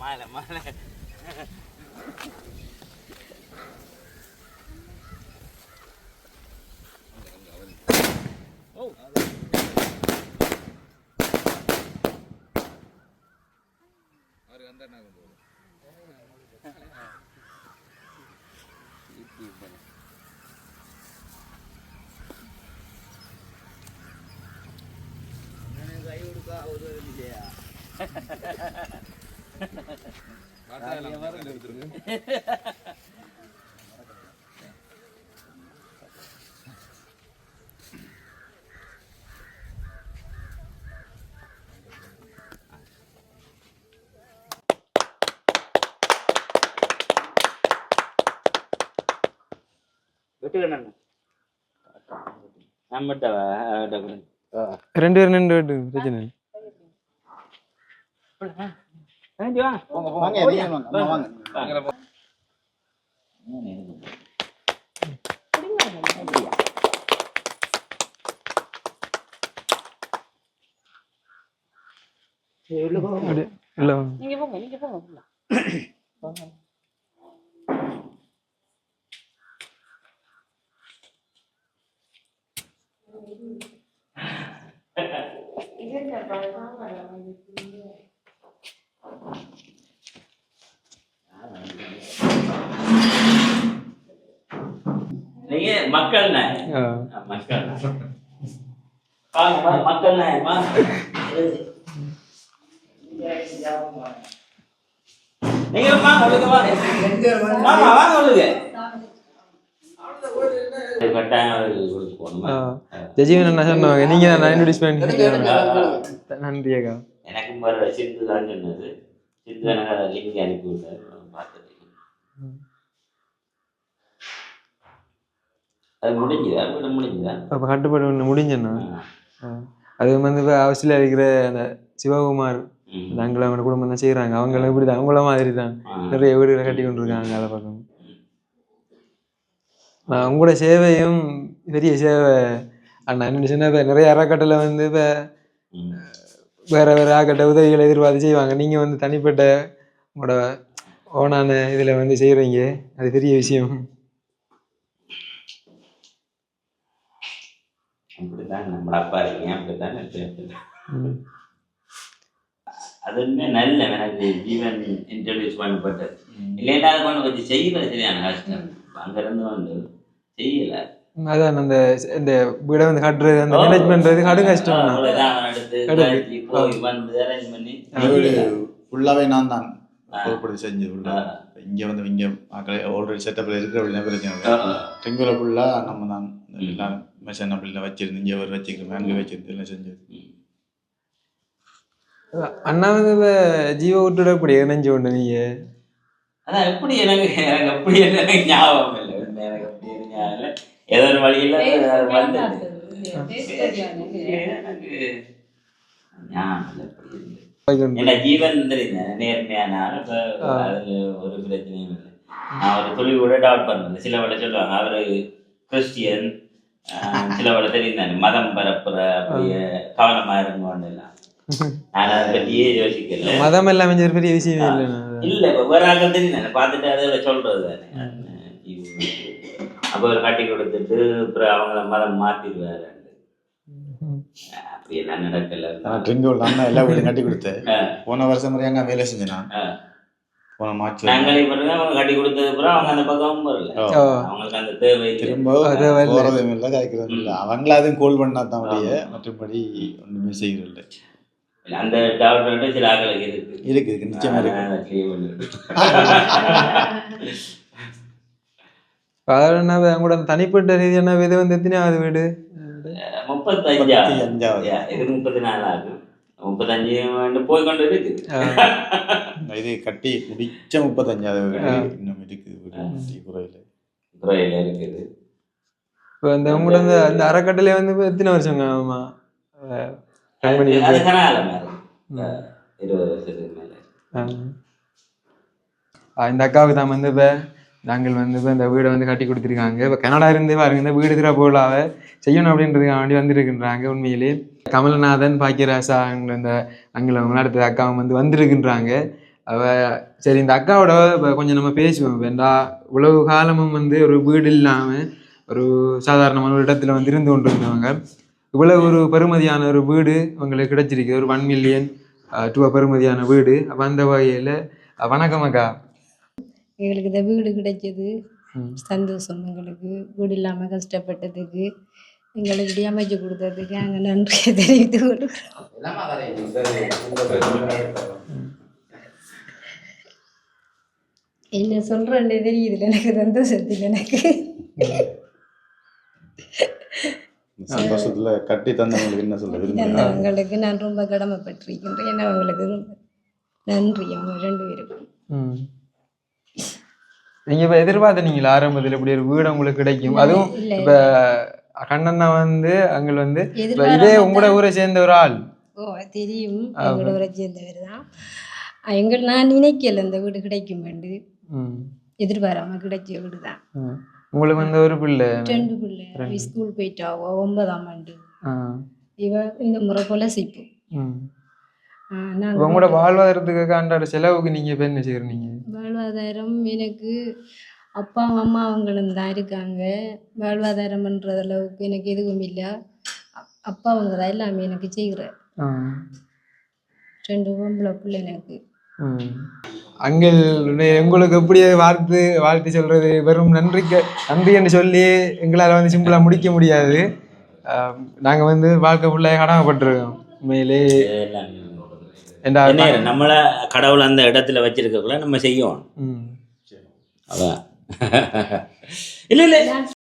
மாலை மாலை கை கொடுக்கா ஒரு இல்லையா வெட்டுக்கண்ணா நான் மட்டும் ரெண்டு பேரும் நின்று விட்டு பிரச்சனை இல்லை. வாங்க நீங்க வாங்க அம்மா வாங்க அப்படியே இல்லை நீங்க போங்க நீங்க போங்க உள்ள. நீங்க மக்கள் நாய் ஆ. மக்கள் நாய் வாங்க வாங்க, மக்கள் நாய் வாங்க நீங்க வாங்க உள்ளுக்கு வாங்க? ஆ. ஜெஜீவன் என்ன சொன்னாங்க. நீங்க தான் நன்றி அக்கா. எனக்கும் வர சிந்து தான் சொன்னது. சிந்து எனக்கு அதை லிங்க் அனுப்பி விட்டாரு நான் பார்த்துட்டு அது முடிஞ்சுதா? வீடு முடிஞ்சுதா? அப்போ கட்டுப்பாடு ஒன்று முடிஞ்சேண்ணா. அது வந்து இப்போ அவசியில் இருக்கிற அந்த சிவகுமார். நாங்கள் அவங்க குடும்பம் தான் செய்கிறாங்க அவங்களும் இப்படி தான் அவங்கள மாதிரி தான். நிறைய வீடுகளை கட்டி கொண்டு இருக்காங்க அதை பக்கம் நான் உங்களோட சேவையும் பெரிய சேவை. அண்ணா என்ன சொன்னா இப்போ நிறைய அறக்கட்டளை வந்து இப்போ. வேற வேற அறக்கட்டளை உதவிகளை எதிர்பார்த்து செய்வாங்க. நீங்கள் வந்து தனிப்பட்ட உங்களோட ஓனான இதில் வந்து செய்கிறீங்க அது பெரிய விஷயம். அதுவுமே நல்ல எனக்கு ஜீவன் இன்ட்ரடியூஸ் பண்ணப்பட்டது. இல்லைன்னா அதை கொண்டு வச்சு செய்யறது சரியான கஷ்டம். அங்கிருந்து வந்து செய்யல. அதான் அந்த இந்த வீடை வந்து கட்டுறது அந்த மேனேஜ் பண்ணுறது கடும் கஷ்டம். ஃபுல்லாவே நான் தான். பொறுப்படி செஞ்சு உள்ள. இங்க வந்து இங்க மக்களை ஆல்ரெடி செட்டப்ல இருக்கிற அப்படின்னா பிரச்சனை. டெங்குல ஃபுல்லா நம்ம தான் எல்லாம் மெஷன் அப்படிலாம் வச்சிருந்து இங்க ஒரு வச்சுக்கிறோம் அங்கே வச்சிருந்து எல்லாம் செஞ்சது. அண்ணா வந்து இப்போ ஜீவ விட்டுட இப்படி இணைஞ்சு கொண்டு நீங்கள் அதான் எப்படி எனக்கு எனக்கு அப்படி எனக்கு ஞாபகம் இல்லை எனக்கு ஏதோ ஒரு வழியில் வந்தது இல்லை இல்லை. என்ன ஜீவன் தெரியுங்க நேர்மையான ஆள் இப்போ அதில் ஒரு பிரச்சனையும் இல்லை. நான் ஒரு துளி கூட டவுட் பண்ணல. சில வேலை சொல்லுவாங்க அவர் கிறிஸ்டியன். சில வேலை தெரியுந்தானே. மதம் பரப்புற அப்படியே கவனமா இருங்கன்னு எல்லாம். நான் அதை பற்றியே யோசிக்கல. மதம் எல்லாம் அமைஞ்சது பெரிய விஷயமே இல்ல இப்ப வேற ஆட்கள் தெரியும் பார்த்துட்டு அதில் சொல்றது தானே. அப்போ ஒரு கட்டி கொடுத்துட்டு அப்புறம் அவங்கள மதம் மாத்திடுவாரு. அப்படி எல்லாம் நடக்கல. நான் நான் தான் எல்லா வீடும் கட்டி கொடுத்தேன். போன வருஷம் முறை அங்கே வேலை செஞ்சேன் நான். ஆ. போன மார்ச் நாங்களே பாருங்க அவங்க கட்டி கொடுத்தது அப்புறம் அவங்க அந்த பக்கமும் வரல. அவங்களுக்கு அந்த தேவை இல்லை. திரும்ப. போறதும் இல்லை காய்க்கிறதும் இல்லை. அவங்கள அதுவும் கோல் பண்ணா தான் மற்றபடி ஒன்றுமே செய்யறதில்லை இல்ல, அந்த வந்து சில ஆட்களுக்கு இருக்கு. இருக்கு இருக்கு. நிச்சயமா இருக்கு. அதோட என்ன கூட தனிப்பட்ட ரீதியான இது வந்து எத்தனையாவது வீடு? முப்பத்தஞ்சா முப்பத்தி அஞ்சாவது. இது முப்பத்தி நாலு ஆகும் முப்பத்தஞ்சு வந்து போய் கொண்டு இருக்குது இது கட்டி முடிச்ச முப்பத்தஞ்சாவது வீடு. இன்னும் இருக்குது குறையில. குறையில இருக்குது. இப்போ இந்த உங்களோட இந்த அந்த அறக்கட்டளை வந்து இப்ப எத்தனை வருஷங்க ஆமா இருக்கு இருபது வருஷத்துக்கு மேல. ஆ, இந்த அக்காவுக்கு தான் வந்து இப்போ நாங்கள் வந்து இப்போ இந்த வீடை வந்து கட்டி கொடுத்துருக்காங்க. இப்போ கனடா இருந்து பாருங்க இந்த வீடு திறா போலாவ செய்யணும் அப்படின்றதுக்காக வேண்டி வந்திருக்கின்றாங்க உண்மையிலே. கமலநாதன் பாக்கியராசா அவங்க இந்த அங்கே அடுத்த அக்காவும் வந்து வந்திருக்கின்றாங்க. அவ சரி இந்த அக்காவோட இப்போ கொஞ்சம் நம்ம பேசுவோம். வேண்டா இவ்வளவு காலமும் வந்து ஒரு வீடு இல்லாமல் ஒரு சாதாரணமான ஒரு இடத்துல வந்து இருந்து கொண்டு இருந்தவங்க இவ்வளவு ஒரு பெருமதியான ஒரு வீடு அவங்களுக்கு கிடைச்சிருக்கு. ஒரு ஒன் மில்லியன் டூ பெருமதியான வீடு. அப்போ அந்த வகையில் வணக்கம் அக்கா. எங்களுக்கு இந்த வீடு கிடைச்சது. சந்தோஷம் எங்களுக்கு. வீடு இல்லாமல் கஷ்டப்பட்டதுக்கு எங்களுக்கு இப்படி அமைச்சு கொடுத்ததுக்கு நாங்கள் நன்றியை தெரிவித்து கொள்கிறோம். என்ன சொல்கிறேன்னே தெரியுதுல எனக்கு சந்தோஷத்தில் எனக்கு. சந்தோஷத்துல கட்டி தந்தவங்களுக்கு என்ன சொல்ல விரும்புகிறேன் அவங்களுக்கு நான் ரொம்ப கடமைப்பட்டிருக்கின்றேன். அவங்களுக்கு ரொம்ப நன்றி. அவங்க ரெண்டு பேருக்கும். ம். நீங்க இப்ப எதிர்பார்த்தீங்களா ஆரம்பத்துல இப்படி ஒரு வீடு உங்களுக்கு கிடைக்கும். அதுவும் இப்ப கண்ணண்ணா வந்து அங்க வந்து இதே உங்களோட ஊரை சேர்ந்த ஒரு ஆள். ஓ தெரியும். எங்களோட ஊரை சேர்ந்தவர் தான். எங்கள் நான் நினைக்கல இந்த வீடு கிடைக்கும் வேண்டு எதிர்பாராம கிடைச்ச வீடு தான். ம். உங்களுக்கு வந்து ஒரு பிள்ளை. ரெண்டு பிள்ளை. ஸ்கூல் போயிட்டாவோ ஒன்பதாம் ஆண்டு. இவ இந்த முறை போல சிப்பு உங்களோட வாழ்வாதாரத்துக்கு அன்றாட செலவுக்கு நீங்க என்ன செய்யறீங்க வாழ்வாதாரம் எனக்கு அப்பா அம்மா அவங்களும் தான் இருக்காங்க. வாழ்வாதாரம் பண்ணுற அளவுக்கு எனக்கு எதுவும் இல்லை. அப்பா அவங்க தான் எல்லாமே எனக்கு செய்கிற ஆ, ரெண்டு பொம்பளை பிள்ளை எனக்கு. அங்கே உங்களுக்கு எப்படி வாழ்த்து வாழ்த்து சொல்றது வெறும் நன்றிக்கு நன்றி என்று சொல்லி எங்களால் வந்து சிம்பிளா முடிக்க முடியாது. ஆம், நாங்க வந்து வாழ்க்கை ஃபுல்லாக கடமைப்பட்டிருக்கோம். உண்மையிலே என்ன நம்மள கடவுள் அந்த இடத்துல வச்சிருக்கக்குள்ள நம்ம செய்யும் ம். அதான். இல்ல இல்ல.